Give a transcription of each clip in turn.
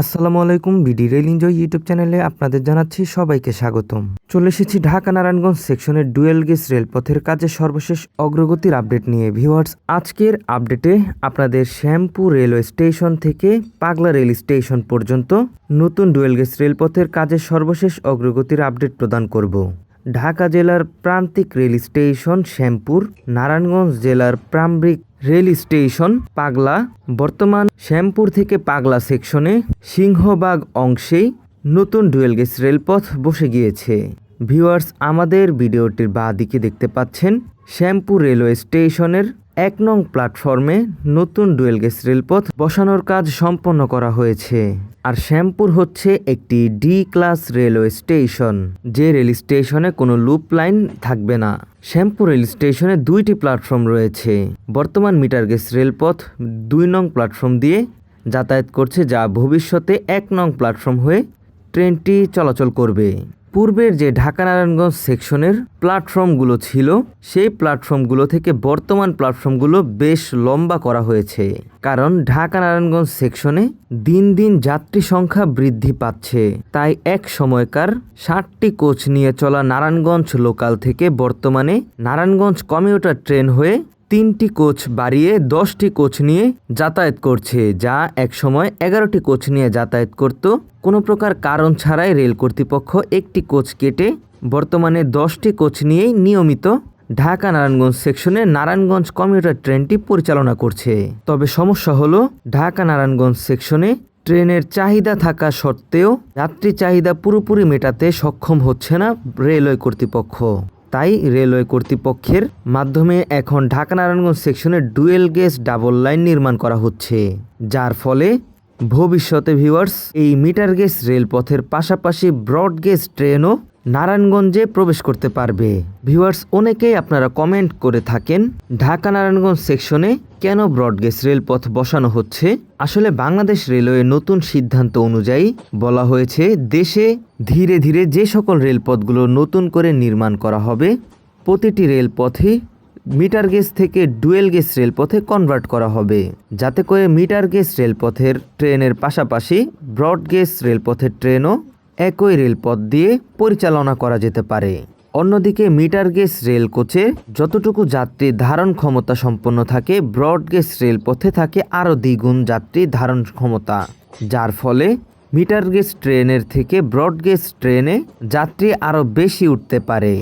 আসসালামু আলাইকুম BD rail enjoy YouTube চ্যানেলে আপনাদের জানাচ্ছি সবাইকে স্বাগতম। চলে এসেছি ঢাকা নারায়ণগঞ্জ সেকশনের ডুয়েল গেজ রেলপথের কাজে সর্বশেষ অগ্রগতির আপডেট নিয়ে। ভিউয়ার্স, আজকের আপডেটে আপনাদের শ্যামপু রেলওয়ে স্টেশন থেকে পাগলা রেল স্টেশন পর্যন্ত নতুন ডুয়েল গেজ রেলপথের কাজে সর্বশেষ অগ্রগতির আপডেট প্রদান করব। ঢাকা জেলার প্রান্তিক রেল স্টেশন শ্যামপুর, নারায়ণগঞ্জ জেলার প্রাম্বিক রেল স্টেশন পাগলা, বর্তমান শ্যামপুর থেকে পাগলা সেকশনে সিংহবাগ অংশেই নতুন ডুয়েল গেজ রেলপথ বসে গিয়েছে। ভিউয়ার্স, আমাদের ভিডিওটির বাঁ দিকে দেখতে পাচ্ছেন শ্যামপুর রেলওয়ে স্টেশনের এক নং প্ল্যাটফর্মে নতুন ডুয়েল গেজ রেলপথ বসানোর কাজ সম্পন্ন করা হয়েছে। আর শ্যামপুর হচ্ছে একটি ডি ক্লাস রেলওয়ে স্টেশন, যে রেল স্টেশনে কোনো লুপ লাইন থাকবে না। শ্যামপুর রেল স্টেশনে দুইটি প্ল্যাটফর্ম রয়েছে। বর্তমান মিটার গেজ রেলপথ দুই নং প্ল্যাটফর্ম দিয়ে যাতায়াত করছে যা ভবিষ্যতে এক নং প্ল্যাটফর্ম হয়ে ট্রেনটি চলাচল করবে। পূর্বের যে ঢাকা নারায়ণগঞ্জ সেকশনের প্ল্যাটফর্মগুলো ছিল, সেই প্ল্যাটফর্মগুলো থেকে বর্তমান প্ল্যাটফর্মগুলো বেশ লম্বা করা হয়েছে। কারণ ঢাকা নারায়ণগঞ্জ সেকশনে দিন দিন যাত্রী সংখ্যা বৃদ্ধি পাচ্ছে। তাই এক সময়কার ষাটটি কোচ নিয়ে চলা নারায়ণগঞ্জ লোকাল থেকে বর্তমানে নারায়ণগঞ্জ কমিউটার ট্রেন হয়ে তিনটি কোচ বাড়িয়ে দশটি কোচ নিয়ে যাতায়াত করছে, যা এক সময় এগারোটি কোচ নিয়ে যাতায়াত করত। কোনো প্রকার কারণ ছাড়াই রেল কর্তৃপক্ষ একটি কোচ কেটে বর্তমানে দশটি কোচ নিয়েই নিয়মিত ঢাকা নারায়ণগঞ্জ সেকশনে নারায়ণগঞ্জ কমিউটার ট্রেনটি পরিচালনা করছে। তবে সমস্যা হলো, ঢাকা নারায়ণগঞ্জ সেকশনে ট্রেনের চাহিদা থাকা সত্ত্বেও যাত্রী চাহিদা পুরোপুরি মেটাতে সক্ষম হচ্ছে না রেলওয়ে কর্তৃপক্ষ। তাই রেলওয়ে কর্তৃপক্ষের মাধ্যমে এখন ঢাকা নারায়ণগঞ্জ সেকশনে ডুয়েল গেজ ডাবল লাইন নির্মাণ করা হচ্ছে, যার ফলে ভবিষ্যতে ভিউয়ার্স, এই মিটার গেজ রেলপথের পাশাপাশি ব্রড গেজ ট্রেনও নারায়ণগঞ্জে প্রবেশ করতে পারবে। ভিউয়ার্স, অনেকেই আপনারা কমেন্ট করে থাকেন, ঢাকা নারায়ণগঞ্জ সেকশনে কেন ব্রডগেজ রেলপথ বসানো হচ্ছে? আসলে বাংলাদেশ রেলওয়ে নতুন সিদ্ধান্ত অনুযায়ী বলা হয়েছে, দেশে ধীরে ধীরে যে সকল রেলপথগুলো নতুন করে নির্মাণ করা হবে, প্রতিটি রেলপথই মিটার গেজ থেকে ডুয়েল গেজ রেলপথে কনভার্ট করা হবে। যাতে করে মিটার গেজ রেলপথের ট্রেনের পাশাপাশি ব্রড গেজ রেলপথের ট্রেনও একই রেলপথ দিয়ে পরিচালনা করা যেতে পারে। অন্যদিকে মিটার গেজ রেল কোচে যতটুকু যাত্রী ধারণ ক্ষমতা সম্পন্ন থাকে, ব্রড গেজ রেলপথে থাকে আরও দ্বিগুণ যাত্রী ধারণ ক্ষমতা, যার ফলে মিটার গেজ ট্রেনের থেকে ব্রড গেজ ট্রেনে যাত্রী আরও বেশি উঠতে পারে।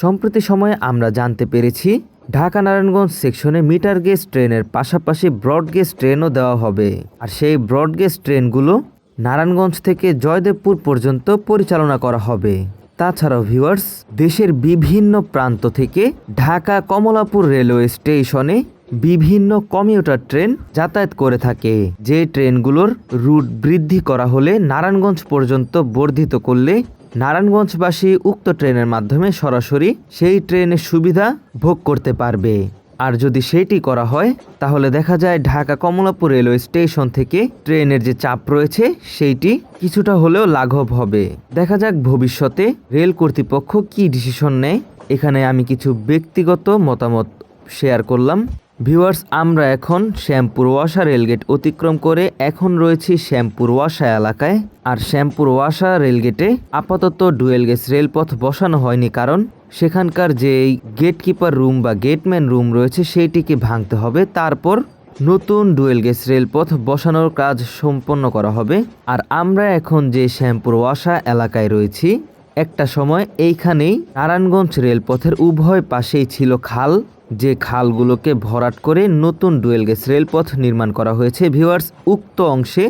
সম্প্রতি সময়ে আমরা জানতে পেরেছি ঢাকা নারায়ণগঞ্জ সেকশনে মিটার গেজ ট্রেনের পাশাপাশি ব্রড গেজ ট্রেনও দেওয়া হবে। আর সেই ব্রড গেজ ট্রেনগুলো নারায়ণগঞ্জ থেকে জয়দেবপুর পর্যন্ত পরিচালনা করা হবে। তাছাড়াও ভিউয়ার্স, দেশের বিভিন্ন প্রান্ত থেকে ঢাকা কমলাপুর রেলওয়ে স্টেশনে বিভিন্ন কমিউটার ট্রেন যাতায়াত করে থাকে। যে ট্রেনগুলোর রুট বৃদ্ধি করা হলে নারায়ণগঞ্জ পর্যন্ত বর্ধিত করলে নারায়ণগঞ্জবাসী উক্ত ট্রেনের মাধ্যমে সরাসরি সেই ট্রেনের সুবিধা ভোগ করতে পারবে। আর যদি সেটি করা হয়, তাহলে দেখা যায় ঢাকা কমলাপুর রেলওয়ে স্টেশন থেকে ট্রেনের যে চাপ রয়েছে, সেইটি কিছুটা হলেও লাঘব হবে। দেখা যাক ভবিষ্যতে রেল কর্তৃপক্ষ কি ডিসিশন নেয়। এখানে আমি কিছু ব্যক্তিগত মতামত শেয়ার করলাম। ভিউয়ার্স, আমরা এখন শ্যামপুর ওয়াসা রেলগেট অতিক্রম করে এখন রয়েছি শ্যামপুর ওয়াসা এলাকায়। আর শ্যামপুর ওয়াসা রেলগেটে আপাতত ডুয়েল গেস রেলপথ বসানো হয়নি কারণ সেখানকার যে গেটকিপার রুম বা গেটম্যান রুম রয়েছে সেইটিকে ভাঙতে হবে। তারপর নতুন ডুয়েল গেস রেলপথ বসানোর কাজ সম্পন্ন করা হবে। আর আমরা এখন যে শ্যামপুর ওয়াসা এলাকায় রয়েছি, একটা সময় এইখানেই নারায়ণগঞ্জ রেলপথের উভয় পাশেই ছিল খাল। যে খালগুলোকে ভরাট করে নতুন ডুয়েল গেজ রেলপথ নির্মাণ করা হয়েছে, ভিউয়ার্স, উক্ত অংশে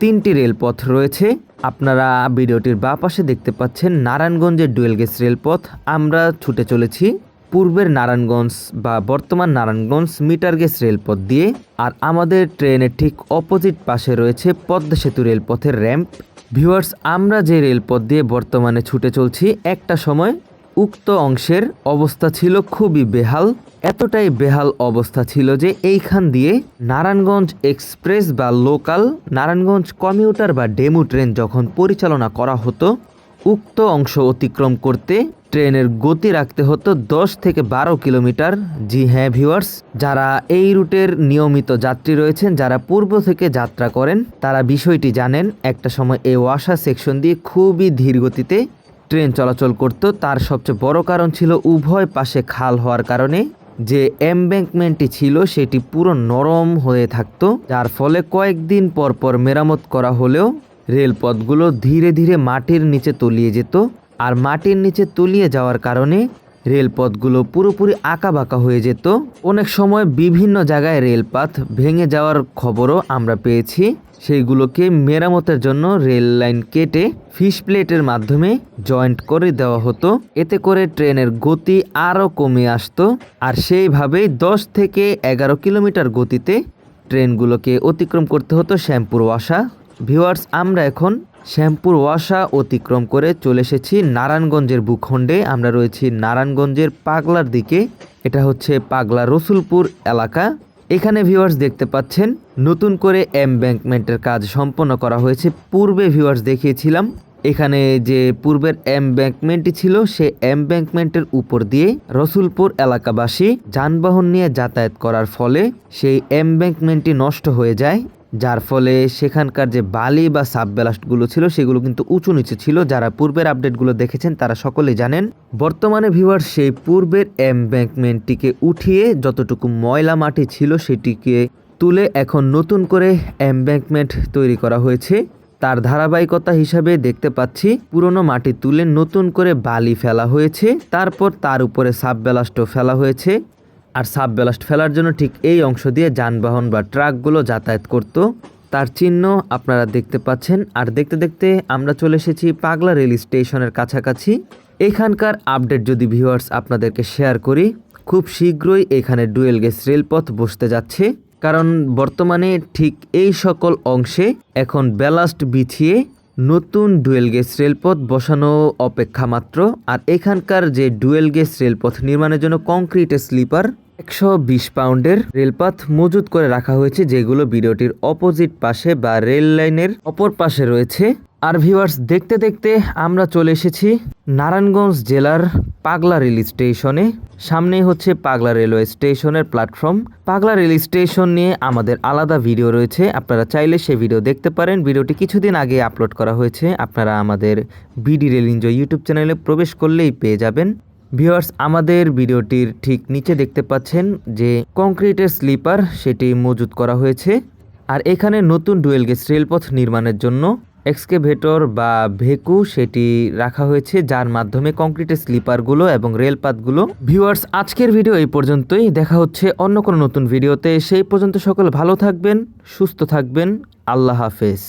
তিনটি রেলপথ রয়েছে। আপনারা ভিডিওটির বা পাশে দেখতে পাচ্ছেন নারায়ণগঞ্জের ডুয়েল গেজ রেলপথ। আমরা ছুটে চলেছি পূর্বের নারায়ণগঞ্জ বা বর্তমান নারায়ণগঞ্জ মিটার গেজ রেলপথ দিয়ে। আর আমাদের ট্রেনের ঠিক অপোজিট পাশে রয়েছে পদ্মা সেতু রেলপথের র্যাম্প। ভিউয়ার্স, আমরা যে রেলপথ দিয়ে বর্তমানে ছুটে চলছি, একটা সময় উক্ত অংশের অবস্থা ছিল খুবই বেহাল। এতটাই বেহাল অবস্থা ছিল যে এইখান দিয়ে নারায়ণগঞ্জ এক্সপ্রেস বা লোকাল নারায়ণগঞ্জ কমিউটার বা ডেমু ট্রেন যখন পরিচালনা করা হতো, উক্ত অংশ অতিক্রম করতে ট্রেনের গতি রাখতে হতো দশ থেকে বারো কিলোমিটার। জি হ্যাঁ ভিউয়ার্স, যারা এই রুটের নিয়মিত যাত্রী রয়েছেন, যারা পূর্ব থেকে যাত্রা করেন, তারা বিষয়টি জানেন, একটা সময় এই ওয়াসা সেকশন দিয়ে খুবই ধীর গতিতে ট্রেন চলাচল করত, তার সবচেয়ে বড় কারণ ছিল উভয় পাশে খাল হওয়ার কারণে। যে এমব্যাঙ্কমেন্টটি ছিল, সেটি পুরো নরম হয়ে থাকত, যার ফলে কয়েকদিন পর পর মেরামত করা হলেও রেলপথগুলো ধীরে ধীরে মাটির নিচে তলিয়ে যেত। আর মাটির নিচে তলিয়ে যাওয়ার কারণে রেলপথগুলো পুরোপুরি আঁকাবাঁকা হয়ে যেত। অনেক সময় বিভিন্ন জায়গায় রেলপথ ভেঙে যাওয়ার খবরও আমরা পেয়েছি। সেইগুলোকে মেরামতের জন্য রেল লাইন কেটে ফিশ প্লেটের মাধ্যমে জয়েন্ট করে দেওয়া হতো। এতে করে ট্রেনের গতি আরও কমে আসতো। আর সেইভাবেই দশ থেকে এগারো কিলোমিটার গতিতে ট্রেনগুলোকে অতিক্রম করতে হতো শ্যামপুর ওয়াসা ভিউয়ার্স, আমরা এখন শ্যামপুর ওয়াসা অতিক্রম করে চলে এসেছি নারায়ণগঞ্জের ভূখণ্ডে। আমরা রয়েছি নারায়ণগঞ্জের পাগলার দিকে। এটা হচ্ছে পাগলা রসুলপুর এলাকা। এখানে ভিউয়ার্স, দেখতে পাচ্ছেন, নতুন করে এমব্যাঙ্কমেন্টের কাজ সম্পন্ন করা হয়েছে। পূর্বে ভিউয়ার্স, দেখিয়েছিলাম, এখানে যে পূর্বের এমব্যাঙ্কমেন্টটি ছিল, সে এমব্যাঙ্কমেন্টের উপর দিয়ে রসুলপুর এলাকাবাসী যানবাহন নিয়ে যাতায়াত করার ফলে সেই এমব্যাঙ্কমেন্টটি নষ্ট হয়ে যায়। যার ফলে সেখানকার যে বালি বা সাবব্যালাস্টগুলো ছিল, সেগুলো কিন্তু উঁচু নিচু ছিল। যারা পূর্বের আপডেটগুলো দেখেছেন, তারা সকলেই জানেন, বর্তমানে ভিউয়ার সেই পূর্বের এমব্যাঙ্কমেন্টটিকে উঠিয়ে যতটুকু ময়লা মাটি ছিল, সেটিকে তুলে এখন নতুন করে এমব্যাঙ্কমেন্ট তৈরি করা হয়েছে। তার ধারাবাহিকতা হিসাবে দেখতে পাচ্ছি, পুরনো মাটি তুলে নতুন করে বালি ফেলা হয়েছে। তারপর তার উপরে সাবব্যালাস্টও ফেলা হয়েছে। আর সাব ব্যালাস্ট ফেলার জন্য ঠিক এই অংশ দিয়ে যানবাহন বা ট্রাকগুলো যাতায়াত করত। তার চিহ্ন আপনারা দেখতে পাচ্ছেন। আর দেখতে দেখতে আমরা চলে এসেছি পাগলা রেল স্টেশনের কাছাকাছি। এখানকার আপডেট যদি ভিউয়ার্স আপনাদেরকে শেয়ার করি, খুব শীঘ্রই এখানে ডুয়েল গেস রেলপথ বসতে যাচ্ছে। কারণ বর্তমানে ঠিক এই সকল অংশে এখন ব্যালাস্ট বিছিয়ে নতুন ডুয়েল গেজ রেলপথ বসানো অপেক্ষা মাত্র, আর এখানকার যে ডুয়েল গেজ রেলপথ নির্মাণের জন্য কংক্রিট স্লিপার একশো বিশ পাউন্ডের রেলপথ মজুত করে রাখা হয়েছে, যেগুলো ভিডিওটির অপোজিট পাশে বা রেল লাইনের অপর পাশে রয়েছে। আর ভিউয়ার্স দেখতে দেখতে আমরা চলে এসেছি নারায়ণগঞ্জ জেলার পাগলা রেল স্টেশনে। সামনেই হচ্ছে পাগলা রেলওয়ে স্টেশনের প্ল্যাটফর্ম পাগলা রেল স্টেশন নিয়ে আমাদের আলাদা ভিডিও রয়েছে। আপনারা চাইলে সে ভিডিও দেখতে পারেন। ভিডিওটি কিছুদিন আগে আপলোড করা হয়েছে। আপনারা আমাদের বিডি রেল এনজয় ইউটিউব চ্যানেলে প্রবেশ করলেই পেয়ে যাবেন। ভিউয়ার্স আমাদের ভিডিওটির ঠিক নিচে দেখতে পাচ্ছেন যে কংক্রিটের স্লিপার সেটি মজুত করা হয়েছে। আর এখানে নতুন ডুয়েল গেজ রেলপথ নির্মাণের জন্য এক্সকেভেটর বা ভেকু সেটি রাখা হয়েছে, যার মাধ্যমে কংক্রিটের স্লিপারগুলো এবং রেলপাতগুলো। ভিউয়ার্স, আজকের ভিডিও এই পর্যন্তই। দেখা হচ্ছে অন্য কোনো নতুন ভিডিওতে। সেই পর্যন্ত সকল ভালো থাকবেন, সুস্থ থাকবেন। আল্লাহ হাফেজ।